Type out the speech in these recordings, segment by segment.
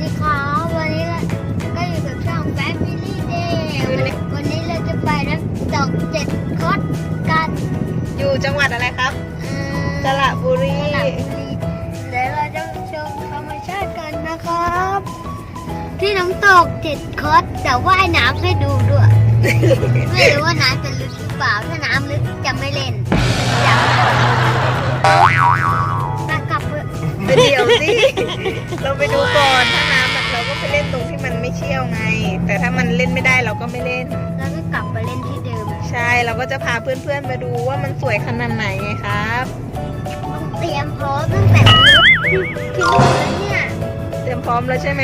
ดีครับวันนี้เราก็อยู่กับช่อง Family Day วันนี้เราจะไปน้ำตกเจ็ดคดกันอยู่จังหวัดอะไรครับเอ่อสระบุรีสระบุรีเดี๋ยวเราจะชมธรรมชาติกันนะครับ ที่น้ำตกเจ็ดคดแต่ว่ายน้ำให้ดูด้วย ไม่รู้ว่าน้ำจะลึกหรือเปล่าถ้าน้ำลึกจะไม่เล่นอยากแต่กลับเถอะ เดี๋ยวสิเราไปดูก่อนถ้าน้ำแบบเราก็ไปเล่นตรงที่มันไม่เชี่ยวไง แต่ถ้ามันเล่นไม่ได้เราก็ไม่เล่น แล้วก็กลับไปเล่นที่เดิมใช่เราก็จะพาเพื่อนๆมาดูว่ามันสวยขนาดไหนไงครับ ต้องเตรียมพร้อมตั้งแต่รถที่ที่นู่นแล้วเนี่ย เตรียมพร้อมแล้วใช่ไหม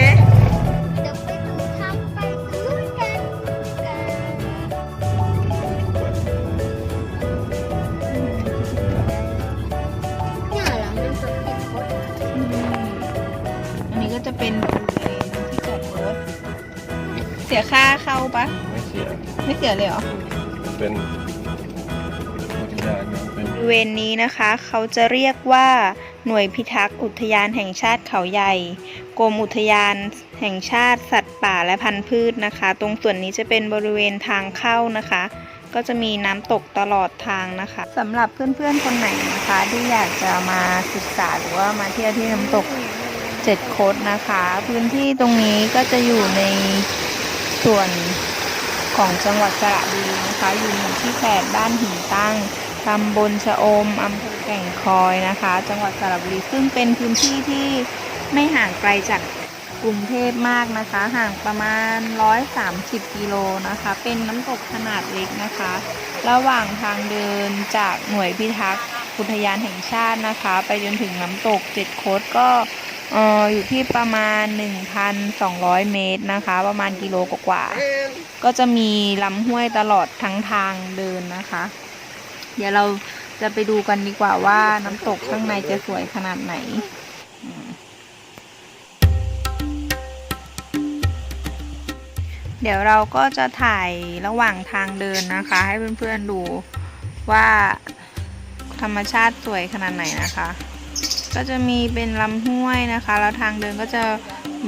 เสียค่าเข้าปะไม่เสียไม่เสียเลยเหรอ เป็นอุทยานนะเป็นบริเวณนี้นะคะ เขาจะเรียกว่าหน่วยพิทักษ์อุทยานแห่งชาติเขาใหญ่ กรมอุทยานแห่งชาติสัตว์ป่าและพันธุ์พืชนะคะ ตรงส่วนนี้จะเป็นบริเวณทางเข้านะคะ ก็จะมีน้ำตกตลอดทางนะคะสำหรับเพื่อนๆคนไหนนะคะ ที่อยากจะมาศึกษาหรือว่ามาเที่ยวที่น้ำตกเจ็ดคดนะคะ พื้นที่ตรงนี้ก็จะอยู่ใน ส่วนของจังหวัดสระบุรีนะคะอยู่หมู่ที่ 8 บ้านหินตั้งตำบลชะอมอำเภอแก่งคอยนะคะ จังหวัดสระบุรีซึ่งเป็นพื้นที่ที่ไม่ห่างไกลจากกรุงเทพมากนะคะ ห่างประมาณ 130 กิโลนะคะ เป็นน้ำตกขนาดเล็กนะคะ ระหว่างทางเดินจากหน่วยพิทักษ์อุทยานแห่งชาตินะคะ ไปจนถึงน้ำตกเจ็ดโคดก็ เอออยู่ที่ประมาณ 1,200 เมตรนะคะ ประมาณกิโลกว่าๆก็จะมีลำห้วยตลอดทั้งทางเดินนะคะ เดี๋ยวเราจะไปดูกันดีกว่าว่าน้ำตกข้างในจะสวยขนาดไหนเดี๋ยวเราก็จะถ่ายระหว่างทางเดินนะคะ ให้เพื่อนๆดูว่าธรรมชาติสวยขนาดไหนนะคะ ก็จะมีเป็นลำห้วยนะคะ แล้วทางเดินก็จะ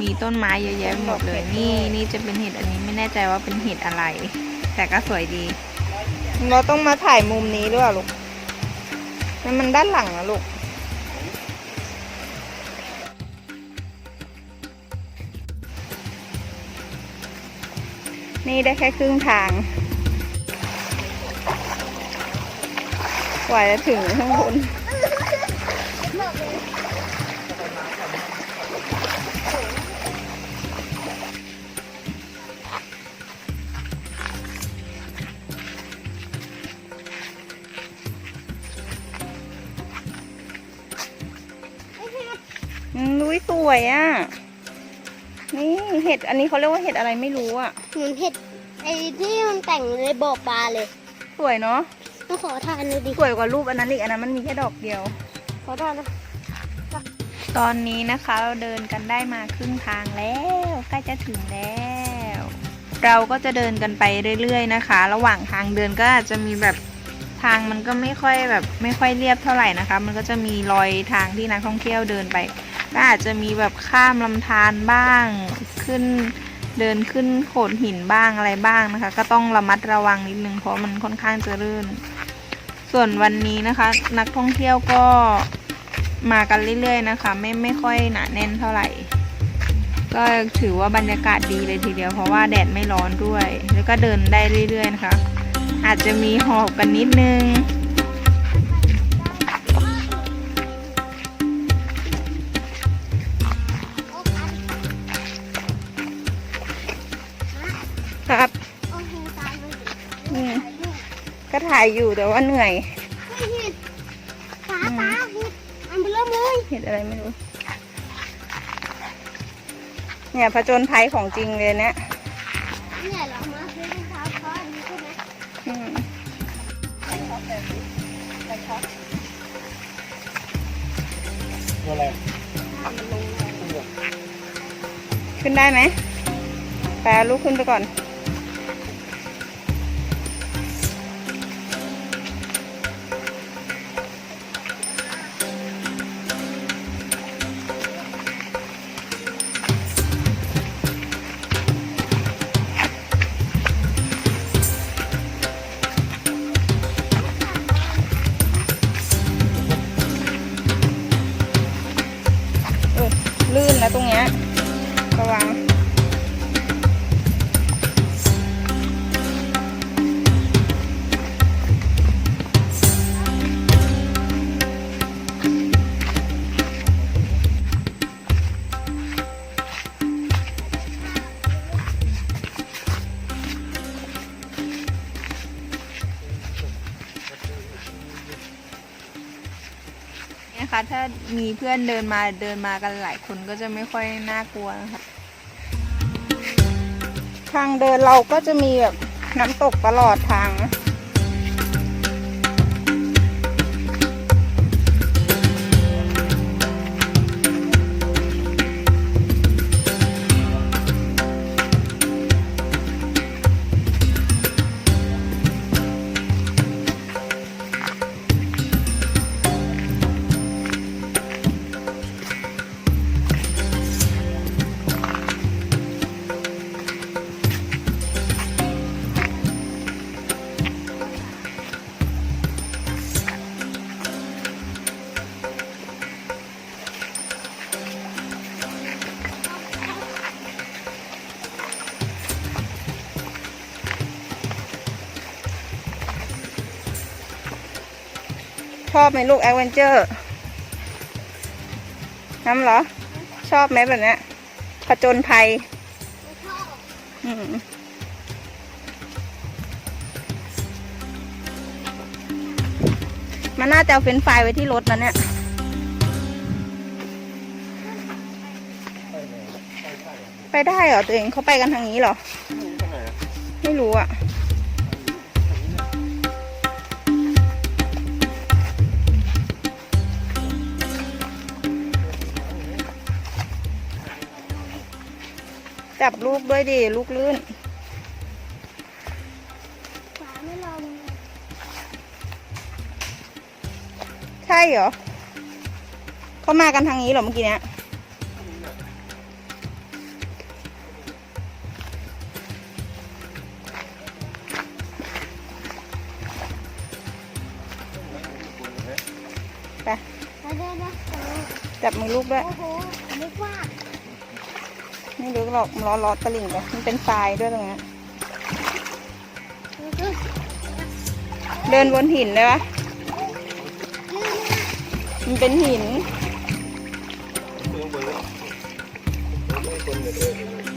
มีต้นไม้เยอะแยะไปหมดเลย นี่นี่จะเป็นเห็ดอันนี้ไม่แน่ใจว่าเป็นเห็ดอะไร แต่ก็สวยดี เราต้องมาถ่ายมุมนี้ด้วยลูกนั่นมันด้านหลังนะลูกนี่ได้แค่ครึ่งทางกว่าจะถึงข้างบน นุ้ยสวยอะ นี่เห็ดอันนี้เขาเรียกว่าเห็ดอะไรไม่รู้อะ เหมือนเห็ดไอ้ที่มันแต่งในบ่อปลาเลยสวยเนาะต้องขอทานดูดิสวยกว่ารูปอันนั้นอีกอันนั้นมันมีแค่ดอกเดียว ขอทานนะตอนนี้นะคะเราเดินกันได้มาครึ่งทางแล้วใกล้จะถึงแล้ว เราก็จะเดินกันไปเรื่อยๆนะคะ ระหว่างทางเดินก็อาจจะมีแบบทางมันก็ไม่ค่อยแบบไม่ค่อยเรียบเท่าไหร่นะคะ มันก็จะมีรอยทางที่นักท่องเที่ยวเดินไป ก็อาจจะมีแบบข้ามลำธารบ้างขึ้นเดินขึ้นโขดหินบ้างอะไรบ้างนะคะ ก็ต้องระมัดระวังนิดนึงเพราะมันค่อนข้างจะรื่น ส่วนวันนี้นะคะ นักท่องเที่ยวก็มากันเรื่อยๆนะคะ ไม่ไม่ค่อยหนาแน่นเท่าไหร่ ก็ถือว่าบรรยากาศดีเลยทีเดียวเพราะว่าแดดไม่ร้อนด้วย แล้วก็เดินได้เรื่อยๆนะคะ อาจจะมีหอบกันนิดนึงายอยู่แต่ว่าเหนื่อยเฮ้ยเห็ดตาตาเห็ดอันเบลอเลยเห็นอะไรไม่รู้ เนี่ยผจญภัยของจริงเลยเนี่ยเนี่ยเรามาซื้อรองเท้าคออันนี้ใช่ไหมอืมตัวอะไรขึ้นได้ไหมแปลลูกขึ้นไปก่อน ลื่นแล้วตรงเนี้ยระวัง มีเพื่อนเดินมาเดินมากันหลายคนก็จะไม่ค่อยน่ากลัวนะคะทางเดินเราก็จะมีแบบน้ำตกตลอดทางนะ อบไหมลูกแอดเวนเจอร์น้ำเหรอ ชอบไหมแบบเนี้ยผจญภัยอืมมันน่าจะเอาเฟนช์ฟไว้ที่รถนะเนี่ย ไปได้เหรอตัวเองเขาไปกันทางนี้เหรอ ไม่รู้อะ จับลูกด้วยดิลูกลื่นฝาไม่ลงใช่เหรอเขามากันทางนี้เหรอเมื่อกี้เนี้ยไปแล้วเดี๋ยวนะจับมือลูกด้วย หรอกล้อล้อตะลิ่งไปมันเป็นทรายด้วยตรงนี้นเดินบนหินได้ปะมันเป็นหินอื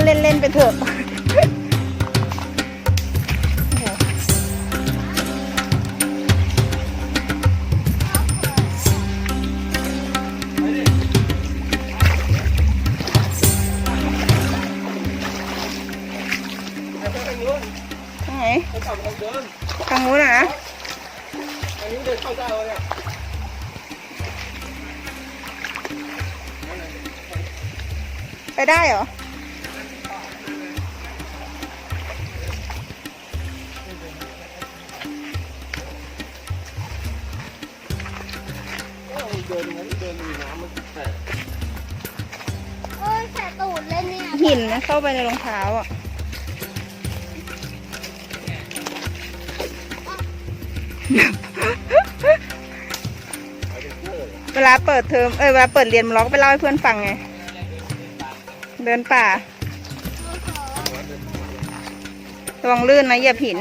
เพราะว่าเล่นเล่นๆไปเถอะโอ้โหทางไหนทางนู้นอะนะไปได้เหรอ เอ้ยแสบตูดเลยเนี่ยหินมันเข้าไปในรองเท้าอะเวลาเปิดเทอมเอ้ยเวลาเปิดเรียนเราก็ไปเล่าให้เพื่อนฟังไง เดินป่าระวังลื่นนะเหยียบหิน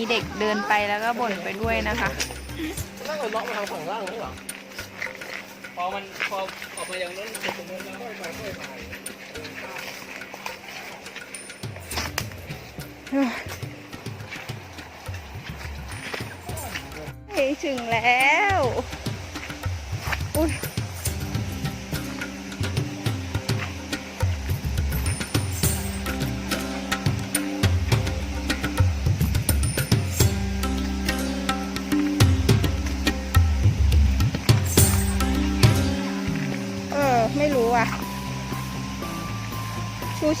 มีเด็กเดินไปแล้วก็บ่นไปด้วยนะคะ นั่งเอาล็อกมาทางฝั่งล่างนี่หรอพอมันพอออกมาอย่างนั้นตรงนั้นแล้วค่อยไปค่อยไปถึงแล้ว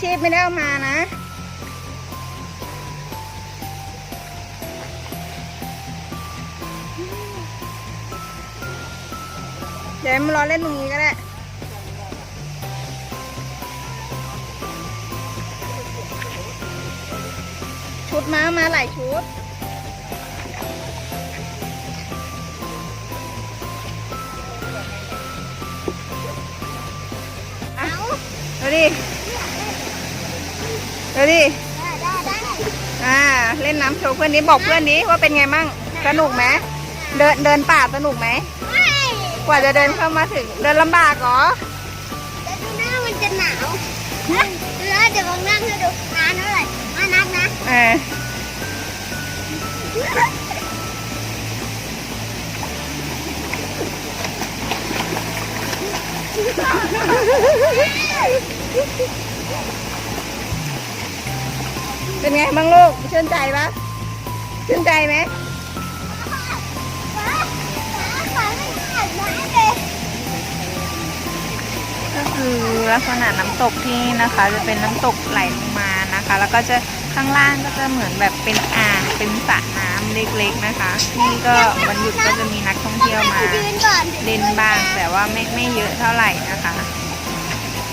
ชีพไม่ได้เอามานะ เดี๋ยวมารอเล่นตรงนี้ก็ได้ชุดม้ามาหลายชุด เอาดูดิ ดูดิได้ได้ได้อ่าเล่นน้ำโชว์เพื่อนนี้บอกเพื่อนนี้ว่าเป็นไงมั่งสนุกไหมเดินเดินป่าสนุกไหมไม่กว่าจะเดินเข้ามาถึง เดินลำบากเหรอแต่ดูหน้ามันจะหนาวแล้วเดี๋ยวลองนั่งให้ดูนานเท่าไหร่มานักนะเออเเป็นไงบ้างลูกชื่นใจปะชื่นใจไหมลยก็คือลักษณะน้ำตกที่นี่นะคะ จะเป็นน้ำตกไหลลงมานะคะ แล้วก็จะข้างล่างก็จะเหมือนแบบเป็นอ่างเป็นสระน้ำเล็กๆนะคะที่นี่ก็วันหยุดก็จะมีนักท่องเที่ยวมาเล่นบ้างแต่ว่าไม่ไม่เยอะเท่าไหร่นะคะ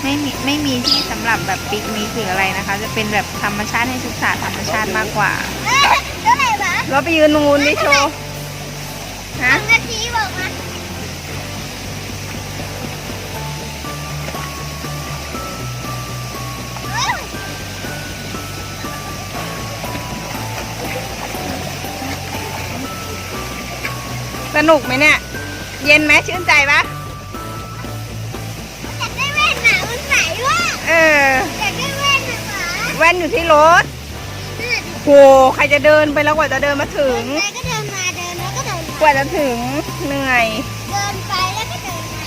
ไม่มีไม่มีที่สำหรับแบบปิกนิกหรืออะไรนะคะ จะเป็นแบบธรรมชาติให้ศึกษาธรรมชาติมากกว่าเอ้ยเท่าไหร่วะเราไปยืนตรงนู้นดิโชว์ฮะสองนาทีบอกมาเอ้ยสนุกไหมเนี่ย เย็นไหมชื่นใจปะ อออยากได้แว่นหนาหมาแว่นอยู่ที่รถเนี่ยโหใครจะเดินไปแล้วกว่าจะเดินมาถึงไปก็เดินมาเดินแล้วก็เดินกมาว่าจะถึงเหนื่อยเดินไปแล้วก็เดินมา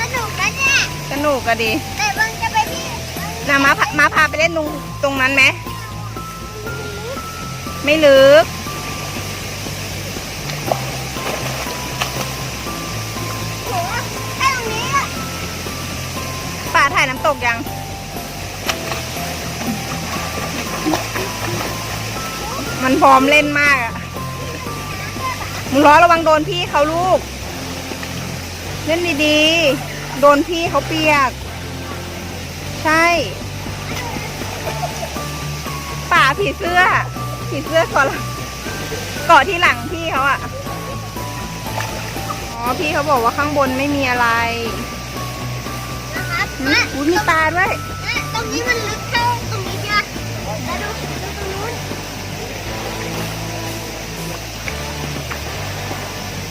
สนุกนะเนี่ยสนุกก็ดีแต่บางจะไปที่นะมาพามาพาไปเล่นตรงตรงนั้นไหมไม่ลึก ถ่ายน้ำตกยัง มันพร้อมเล่นมากอะมึงร้อระวังโดนพี่เขาลูก เล่นดีๆ โดนพี่เขาเปียก ใช่ ป่าผีเสื้อ ผีเสื้อกาะหลังเกาะที่หลังพี่เขาอะอ๋อ พี่เขาบอกว่าข้างบนไม่มีอะไร อืมมาอุ๊ยมีปลาด้วยอะตรงนี้มันลึกเท่าตรงนี้ใช่ไหมแล้วดูดูตรงนู้น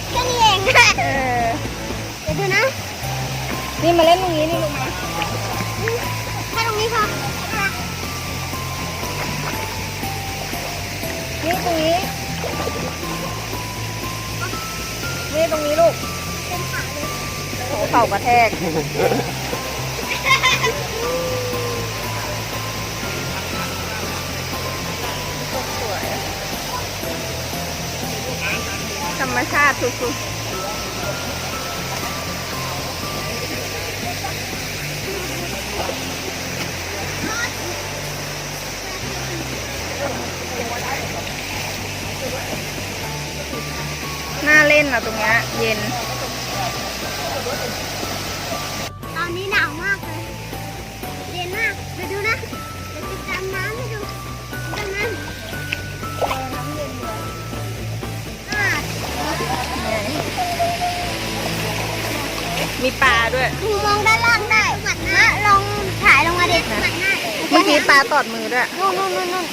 แค่นี้เองเออเดี๋ยวดูนะ นี่มาเล่นตรงนี้นี่ลูกมาแค่ตรงนี้พอนี่ตรงนี้ นี่ตรงนี้ลูก เป็นขาเลยโอ้เข่ากระแทก รมชาติสุดๆ น่าเล่นอะตรงเนี้ยเย็น เมื่อกี้ปลาตอดมือด้วยนู่นนู่นนู่นนู่น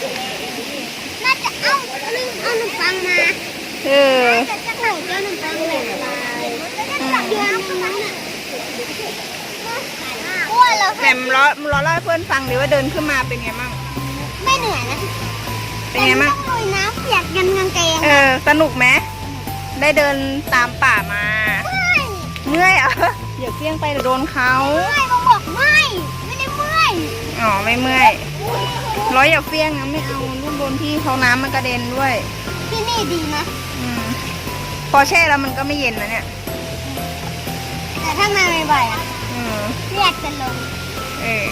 น่าจะเอาลืมเอาหนุ่มปังมาเออจะจะหนูเจอหนุ่มปังเลยตายเดือนตรงนั้นน่ะอ้วนแล้วแหนมล้อล้อเล่าให้เพื่อนฟังดิว่าเดินขึ้นมาเป็นไงมั่งไม่เหนื่อยนะเป็นไงมั่งแต่ต้องลุยน้ำเปียกกันกางเกงเออสนุกไหมได้เดินตามป่ามาไม่เมื่อยเหรอะอย่าเสี่ยงไปเดี๋ยวโดนเขา อยอ๋อไม่เมื่อยร้อยอย่าเฟี้ยงนะไม่เอาลูกโดนพี่เขาน้ำมันกระเด็นด้วยที่นี่ดีนะอืมพอแช่แล้วมันก็ไม่เย็นนะเนี่ยแต่ถ้ามาบ่อยๆอะอืมเรียกจะลงเออ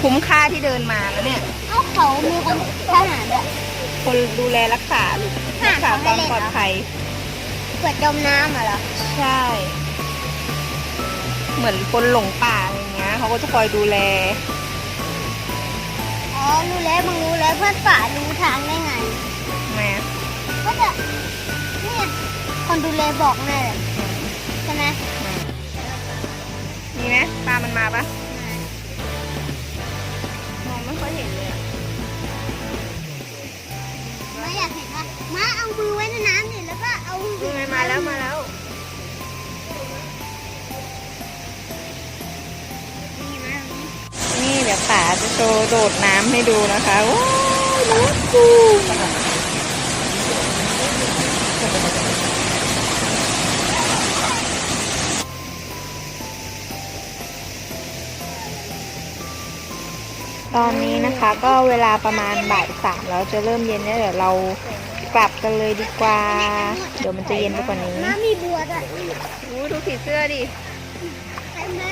คุ้มค่าที่เดินมาแล้วเนี่ย เอาเขามีคนทหารด้วย คนดูแลรักษาลูกรักษาความปลอดภัยทผื่อจมน้ำอะเหรอ ใช่ เหมือนคนหลงป่าอะไร เงี้ยเขาก็จะคอยดูแล อ๋อ รู้แล้วมึงรู้แล้วเพื่อนป่ารู้ทางได้ไงแม่ก็จะเนี่ยคนดูแลบอกแน่เลยใช่ไหมมีไหมปลามันมาปะ นี่เดี๋ยวป๋าจะโชว์โดดน้ำให้ดูนะคะว้าวน้ำปูตอนนี้นะคะก็เวลาประมาณบ่ายสามแล้วจะเริ่มเย็นแล้วเดี๋ยวเรากลับกันเลยดีกว่า เดี๋ยวมันจะเย็นไปกว่านี้ น้ำมีบัวด้วยอู้ดูผีเสื้อดิใช่ไหม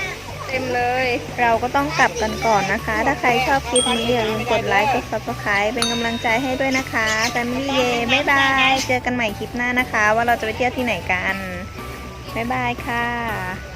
เต็มเลย เราก็ต้องกลับกันก่อนนะคะ ถ้าใครชอบคลิปนี้อย่าลืมกดไลค์กด subscribe เป็นกำลังใจให้ด้วยนะคะแฟมิลี่เย่บ๊ายบาย เจอกันใหม่คลิปหน้านะคะ ว่าเราจะไปเที่ยวที่ไหนกัน บ๊ายบายค่ะ